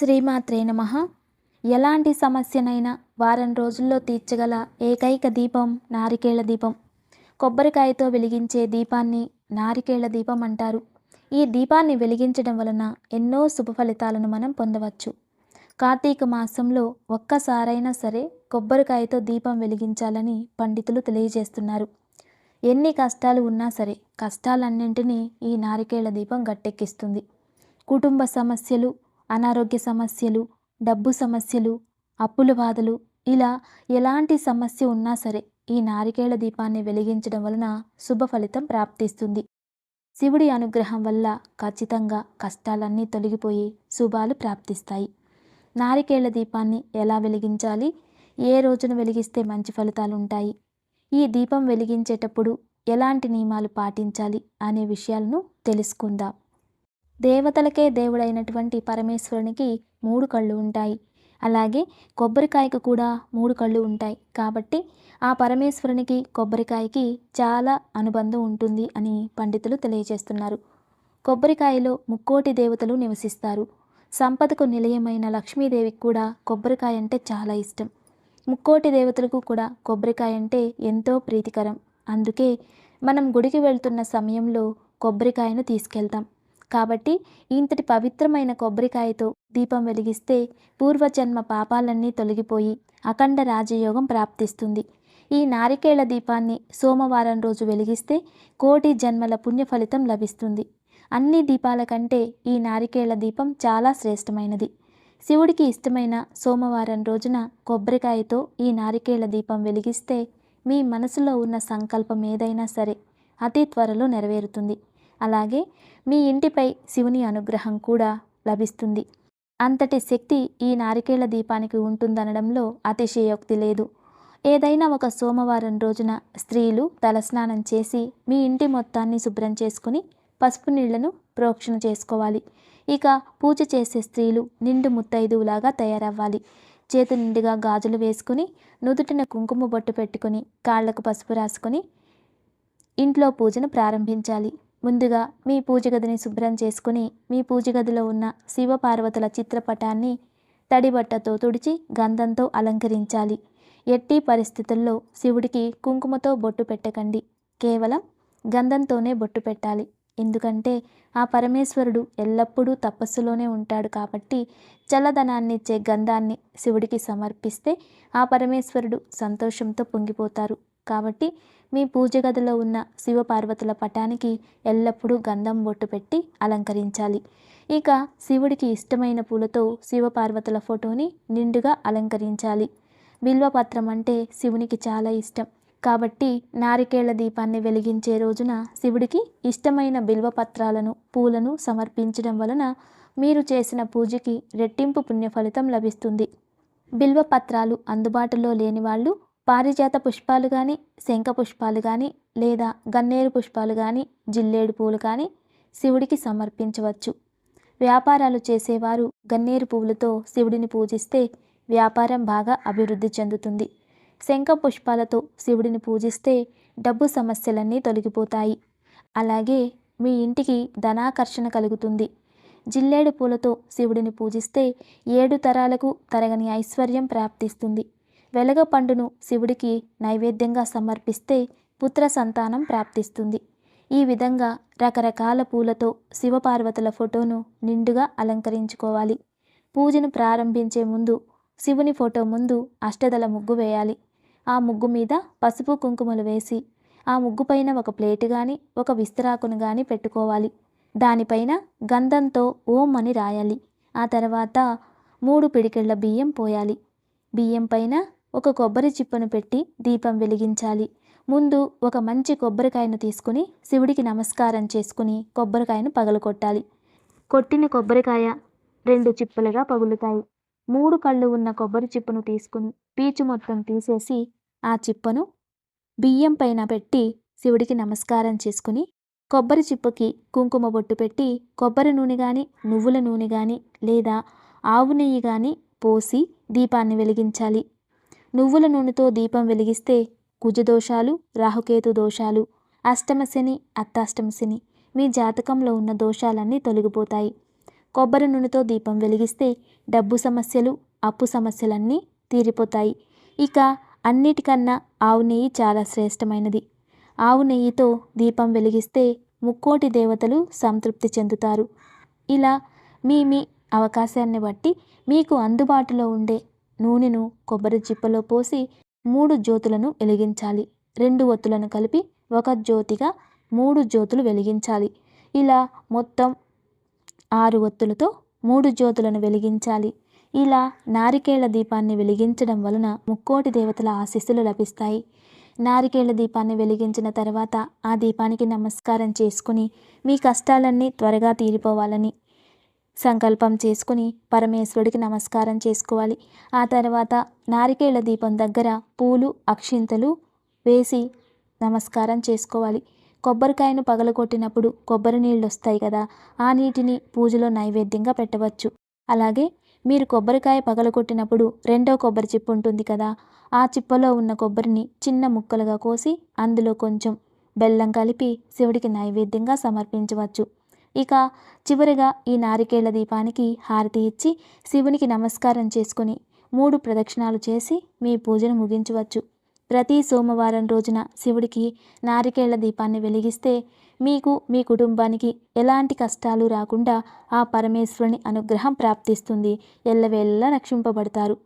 శ్రీమాత్రే నమ. ఎలాంటి సమస్యనైనా వారం రోజుల్లో తీర్చగల ఏకైక దీపం నారికేళ దీపం. కొబ్బరికాయతో వెలిగించే దీపాన్ని నారికేళ దీపం అంటారు. ఈ దీపాన్ని వెలిగించడం వలన ఎన్నో శుభ ఫలితాలను మనం పొందవచ్చు. కార్తీక మాసంలో ఒక్కసారైనా సరే కొబ్బరికాయతో దీపం వెలిగించాలని పండితులు తెలియజేస్తున్నారు. ఎన్ని కష్టాలు ఉన్నా సరే కష్టాలన్నింటినీ ఈ నారికేళ్ళ దీపం గట్టెక్కిస్తుంది. కుటుంబ సమస్యలు అనారోగ్య సమస్యలు డబ్బు సమస్యలు అప్పుల బాధలు ఇలా ఎలాంటి సమస్య ఉన్నా సరే ఈ నారికేళ దీపాన్ని వెలిగించడం వలన శుభ ఫలితం ప్రాప్తిస్తుంది. శివుడి అనుగ్రహం వల్ల ఖచ్చితంగా కష్టాలన్నీ తొలగిపోయి శుభాలు ప్రాప్తిస్తాయి. నారికేళ దీపాన్ని ఎలా వెలిగించాలి? ఏ రోజున వెలిగిస్తే మంచి ఫలితాలు ఉంటాయి? ఈ దీపం వెలిగించేటప్పుడు ఎలాంటి నియమాలు పాటించాలి అనే విషయాలను తెలుసుకుందాం. దేవతలకే దేవుడైనటువంటి పరమేశ్వరునికి మూడు కళ్ళు ఉంటాయి. అలాగే కొబ్బరికాయకు కూడా మూడు కళ్ళు ఉంటాయి. కాబట్టి ఆ పరమేశ్వరునికి కొబ్బరికాయకి చాలా అనుబంధం ఉంటుంది అని పండితులు తెలియజేస్తున్నారు. కొబ్బరికాయలో ముక్కోటి దేవతలు నివసిస్తారు. సంపదకు నిలయమైన లక్ష్మీదేవికి కూడా కొబ్బరికాయ అంటే చాలా ఇష్టం. ముక్కోటి దేవతలకు కూడా కొబ్బరికాయ అంటే ఎంతో ప్రీతికరం. అందుకే మనం గుడికి వెళ్తున్న సమయంలో కొబ్బరికాయను తీసుకెళ్తాం. కాబట్టి ఇంతటి పవిత్రమైన కొబ్బరికాయతో దీపం వెలిగిస్తే పూర్వజన్మ పాపాలన్నీ తొలగిపోయి అఖండ రాజయోగం ప్రాప్తిస్తుంది. ఈ నారికేళ దీపాన్ని సోమవారం రోజు వెలిగిస్తే కోటి జన్మల పుణ్య ఫలితం లభిస్తుంది. అన్ని దీపాల కంటే ఈ నారికేళ దీపం చాలా శ్రేష్టమైనది. శివుడికి ఇష్టమైన సోమవారం రోజున కొబ్బరికాయతో ఈ నారికేళ దీపం వెలిగిస్తే మీ మనసులో ఉన్న సంకల్పం ఏదైనా సరే అతి త్వరలో నెరవేరుతుంది. అలాగే మీ ఇంటిపై శివుని అనుగ్రహం కూడా లభిస్తుంది. అంతటి శక్తి ఈ నారికేళ దీపానికి ఉంటుందనడంలో అతిశయోక్తి లేదు. ఏదైనా ఒక సోమవారం రోజున స్త్రీలు తలస్నానం చేసి మీ ఇంటి మొత్తాన్ని శుభ్రం చేసుకుని పసుపు నీళ్ళను ప్రోక్షణ చేసుకోవాలి. ఇక పూజ చేసే స్త్రీలు నిండు ముత్తైదువులాగా తయారవ్వాలి. చేతి నిండుగా గాజులు వేసుకుని నుదుటిన కుంకుమ బొట్టు పెట్టుకుని కాళ్ళకు పసుపు రాసుకొని ఇంట్లో పూజను ప్రారంభించాలి. ముందుగా మీ పూజ గదిని శుభ్రం చేసుకుని మీ పూజ గదిలో ఉన్న శివపార్వతుల చిత్రపటాన్ని తడిబట్టతో తుడిచి గంధంతో అలంకరించాలి. ఎట్టి పరిస్థితుల్లో శివుడికి కుంకుమతో బొట్టు పెట్టకండి. కేవలం గంధంతోనే బొట్టు పెట్టాలి. ఎందుకంటే ఆ పరమేశ్వరుడు ఎల్లప్పుడూ తపస్సులోనే ఉంటాడు కాబట్టి చల్లదనాన్నిచ్చే గంధాన్ని శివుడికి సమర్పిస్తే ఆ పరమేశ్వరుడు సంతోషంతో పొంగిపోతారు. కాబట్టి మీ పూజ గదిలో ఉన్న శివపార్వతుల పటానికి ఎల్లప్పుడూ గంధం బొట్టు పెట్టి అలంకరించాలి. ఇక శివుడికి ఇష్టమైన పూలతో శివపార్వతుల ఫోటోని నిండుగా అలంకరించాలి. బిల్వపత్రం అంటే శివునికి చాలా ఇష్టం. కాబట్టి నారికేళ్ళ దీపాన్ని వెలిగించే రోజున శివుడికి ఇష్టమైన బిల్వపత్రాలను పూలను సమర్పించడం వలన మీరు చేసిన పూజకి రెట్టింపు పుణ్య ఫలితం లభిస్తుంది బిల్వపత్రాలు అందుబాటులో లేని వాళ్ళు పారిజాత పుష్పాలు కానీ శంఖ పుష్పాలు కానీ లేదా గన్నేరు పుష్పాలు కానీ జిల్లేడు పూలు కానీ శివుడికి సమర్పించవచ్చు. వ్యాపారాలు చేసేవారు గన్నేరు పువ్వులతో శివుడిని పూజిస్తే వ్యాపారం బాగా అభివృద్ధి చెందుతుంది. శంఖ పుష్పాలతో శివుడిని పూజిస్తే డబ్బు సమస్యలన్నీ తొలగిపోతాయి. అలాగే మీ ఇంటికి ధనాకర్షణ కలుగుతుంది. జిల్లేడు పూలతో శివుడిని పూజిస్తే ఏడు తరాలకు తరగని ఐశ్వర్యం ప్రాప్తిస్తుంది. వెలగ పండును శివుడికి నైవేద్యంగా సమర్పిస్తే పుత్ర సంతానం ప్రాప్తిస్తుంది. ఈ విధంగా రకరకాల పూలతో శివపార్వతుల ఫోటోను నిండుగా అలంకరించుకోవాలి. పూజను ప్రారంభించే ముందు శివుని ఫోటో ముందు అష్టదల ముగ్గు వేయాలి. ఆ ముగ్గు మీద పసుపు కుంకుమలు వేసి ఆ ముగ్గు పైన ఒక ప్లేటు కానీ ఒక విస్తరాకును కానీ పెట్టుకోవాలి. దానిపైన గంధంతో ఓం అని రాయాలి. ఆ తర్వాత మూడు పిడికెళ్ళ బియ్యం పోయాలి. బియ్యం పైన ఒక కొబ్బరి చిప్పను పెట్టి దీపం వెలిగించాలి. ముందు ఒక మంచి కొబ్బరికాయను తీసుకుని శివుడికి నమస్కారం చేసుకుని కొబ్బరికాయను పగలకొట్టాలి కొట్టిన కొబ్బరికాయ రెండు చిప్పలుగా పగులుతాయి. మూడు కళ్ళు ఉన్న కొబ్బరి చిప్పను తీసుకుని పీచు మొత్తం తీసేసి ఆ చిప్పను బియ్యం పైన పెట్టి శివుడికి నమస్కారం చేసుకుని కొబ్బరి చిప్పకి కుంకుమ బొట్టు పెట్టి కొబ్బరి నూనె కానీ నువ్వుల నూనె కానీ లేదా ఆవు నెయ్యి కానీ పోసి దీపాన్ని వెలిగించాలి. నువ్వుల నూనెతో దీపం వెలిగిస్తే కుజదోషాలు రాహుకేతు దోషాలు అష్టమశని అత్తాష్టమశని అత్తాష్టమ మీ జాతకంలో ఉన్న దోషాలన్నీ తొలగిపోతాయి. కొబ్బరి నూనెతో దీపం వెలిగిస్తే డబ్బు సమస్యలు అప్పు సమస్యలన్నీ తీరిపోతాయి. ఇక అన్నిటికన్నా ఆవు నెయ్యి చాలా శ్రేష్టమైనది. ఆవు నెయ్యితో దీపం వెలిగిస్తే ముక్కోటి దేవతలు సంతృప్తి చెందుతారు. ఇలా మీ మీ అవకాశాన్ని బట్టి మీకు అందుబాటులో ఉండే నూనెను కొబ్బరి చిప్పలో పోసి మూడు జ్యోతులను వెలిగించాలి. రెండు ఒత్తులను కలిపి ఒక జ్యోతిగా మూడు జ్యోతులు వెలిగించాలి. ఇలా మొత్తం ఆరు ఒత్తులతో మూడు జ్యోతులను వెలిగించాలి. ఇలా నారికేళ్ళ దీపాన్ని వెలిగించడం వలన ముక్కోటి దేవతల ఆశీస్సులు లభిస్తాయి. నారికేళ్ళ దీపాన్ని వెలిగించిన తర్వాత ఆ దీపానికి నమస్కారం చేసుకుని మీ కష్టాలన్నీ త్వరగా తీరిపోవాలని సంకల్పం చేసుకుని పరమేశ్వరుడికి నమస్కారం చేసుకోవాలి. ఆ తర్వాత నారికేళ్ళ దీపం దగ్గర పూలు అక్షింతలు వేసి నమస్కారం చేసుకోవాలి. కొబ్బరికాయను పగలగొట్టినప్పుడు కొబ్బరి నీళ్ళు వస్తాయి కదా ఆ నీటిని పూజలో నైవేద్యంగా పెట్టవచ్చు. అలాగే మీరు కొబ్బరికాయ పగలగొట్టినప్పుడు రెండో కొబ్బరి చిప్ప ఉంటుంది కదా ఆ చిప్పలో ఉన్న కొబ్బరిని చిన్న ముక్కలుగా కోసి అందులో కొంచెం బెల్లం కలిపి శివుడికి నైవేద్యంగా సమర్పించవచ్చు. ఇక చివరిగా ఈ నారికేళ్ళ దీపానికి హారతి ఇచ్చి శివునికి నమస్కారం చేసుకుని మూడు ప్రదక్షిణాలు చేసి మీ పూజను ముగించవచ్చు. ప్రతి సోమవారం రోజున శివుడికి నారికేళ్ళ దీపాన్ని వెలిగిస్తే మీకు మీ కుటుంబానికి ఎలాంటి కష్టాలు రాకుండా ఆ పరమేశ్వరుని అనుగ్రహం ప్రాప్తిస్తుంది. ఎల్లవేళలా రక్షింపబడతారు.